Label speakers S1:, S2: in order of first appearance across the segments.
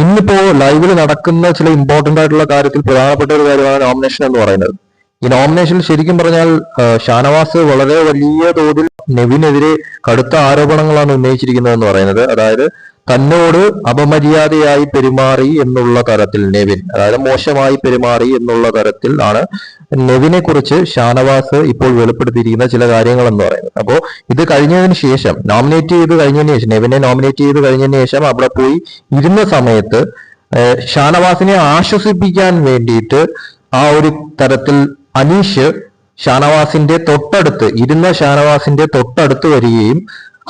S1: ഇന്നിപ്പോ ലൈവിൽ നടക്കുന്ന ചില ഇമ്പോർട്ടന്റ് ആയിട്ടുള്ള കാര്യത്തിൽ പ്രധാനപ്പെട്ട ഒരു കാര്യമാണ് നോമിനേഷൻ എന്ന് പറയുന്നത്. ഈ നോമിനേഷനിൽ ശരിക്കും പറഞ്ഞാൽ ഷാനവാസ് വളരെ വലിയ തോതിൽ നെവിനെതിരെ കടുത്ത ആരോപണങ്ങളാണ് ഉന്നയിച്ചിരിക്കുന്നത് എന്ന് പറയുന്നത്. അതായത് തന്നോട് അപമര്യാദയായി പെരുമാറി എന്നുള്ള തരത്തിൽ നെവിൻ അതായത് മോശമായി പെരുമാറി എന്നുള്ള തരത്തിൽ ആണ് നെവിനെ കുറിച്ച് ഷാനവാസ് ഇപ്പോൾ വെളിപ്പെടുത്തിയിരിക്കുന്ന ചില കാര്യങ്ങൾ എന്ന് പറയുന്നത്. അപ്പോൾ ഇത് കഴിഞ്ഞതിന് ശേഷം നോമിനേറ്റ് ചെയ്ത് കഴിഞ്ഞതിന് ശേഷം നെവിനെ നോമിനേറ്റ് ചെയ്ത് കഴിഞ്ഞതിന് ശേഷം അവിടെ പോയി ഇരുന്ന സമയത്ത് ഷാനവാസിനെ ആശ്വസിപ്പിക്കാൻ വേണ്ടിയിട്ട് ആ ഒരു തരത്തിൽ അനീഷ് ഷാനവാസിന്റെ തൊട്ടടുത്ത് ഇരുന്ന ഷാനവാസിന്റെ തൊട്ടടുത്ത് വരികയും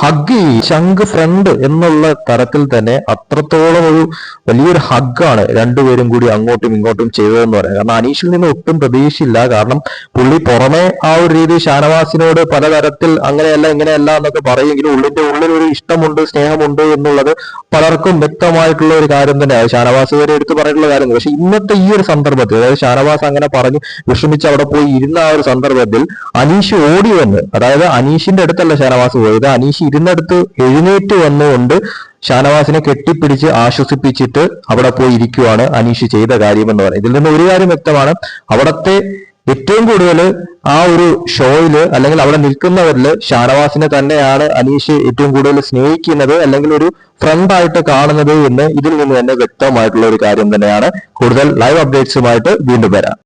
S1: ഹഗ് ചെയ്യും ശംഖ് ഫ്രണ്ട് എന്നുള്ള തരത്തിൽ തന്നെ അത്രത്തോളം ഒരു വലിയൊരു ഹഗ്ഗാണ് രണ്ടുപേരും കൂടി അങ്ങോട്ടും ഇങ്ങോട്ടും ചെയ്തതെന്ന് പറയാം. കാരണം അനീഷിൽ നിന്ന് ഒട്ടും പ്രതീക്ഷയില്ല. കാരണം പുള്ളി പുറമെ ആ ഒരു രീതി ഷാനവാസിനോട് പലതരത്തിൽ അങ്ങനെയല്ല ഇങ്ങനെയല്ല എന്നൊക്കെ പറയുമെങ്കിലും ഉള്ളിന്റെ ഉള്ളിൽ ഒരു ഇഷ്ടമുണ്ട് സ്നേഹമുണ്ട് എന്നുള്ളത് പലർക്കും വ്യക്തമായിട്ടുള്ള ഒരു കാര്യം തന്നെയാണ്. ഷാനവാസ് വരെ എടുത്തു പറഞ്ഞിട്ടുള്ള കാര്യം പക്ഷെ ഇന്നത്തെ ഈ ഒരു സന്ദർഭത്തിൽ അതായത് ഷാനവാസ് അങ്ങനെ പറഞ്ഞു വിഷമിച്ച് അവിടെ പോയി ഇരുന്ന ആ ഒരു സന്ദർഭത്തിൽ അനീഷ് ഓടി വന്ന് അതായത് അനീഷിന്റെ അടുത്തല്ല ഷാനവാസ് പോയത്. അനീഷ് ഇരുന്നിടത്ത് എഴുന്നേറ്റ് വന്നുകൊണ്ട് ഷാനവാസിനെ കെട്ടിപ്പിടിച്ച് ആശ്വസിപ്പിച്ചിട്ട് അവിടെ പോയി ഇരിക്കുവാണ് അനീഷ് ചെയ്ത കാര്യം എന്ന് പറയുന്നത്. ഇതിൽ നിന്ന് ഒരു കാര്യം വ്യക്തമാണ്. അവിടത്തെ ഏറ്റവും കൂടുതൽ ആ ഒരു ഷോയിൽ അല്ലെങ്കിൽ അവിടെ നിൽക്കുന്നവരിൽ ഷാനവാസിനെ തന്നെയാണ് അനീഷ് ഏറ്റവും കൂടുതൽ സ്നേഹിക്കുന്നത് അല്ലെങ്കിൽ ഒരു ഫ്രണ്ട് ആയിട്ട് കാണുന്നത് എന്ന് ഇതിൽ നിന്ന് തന്നെ വ്യക്തമായിട്ടുള്ള ഒരു കാര്യം തന്നെയാണ്. കൂടുതൽ ലൈവ് അപ്ഡേറ്റ്സുമായിട്ട് വീണ്ടും വരാം.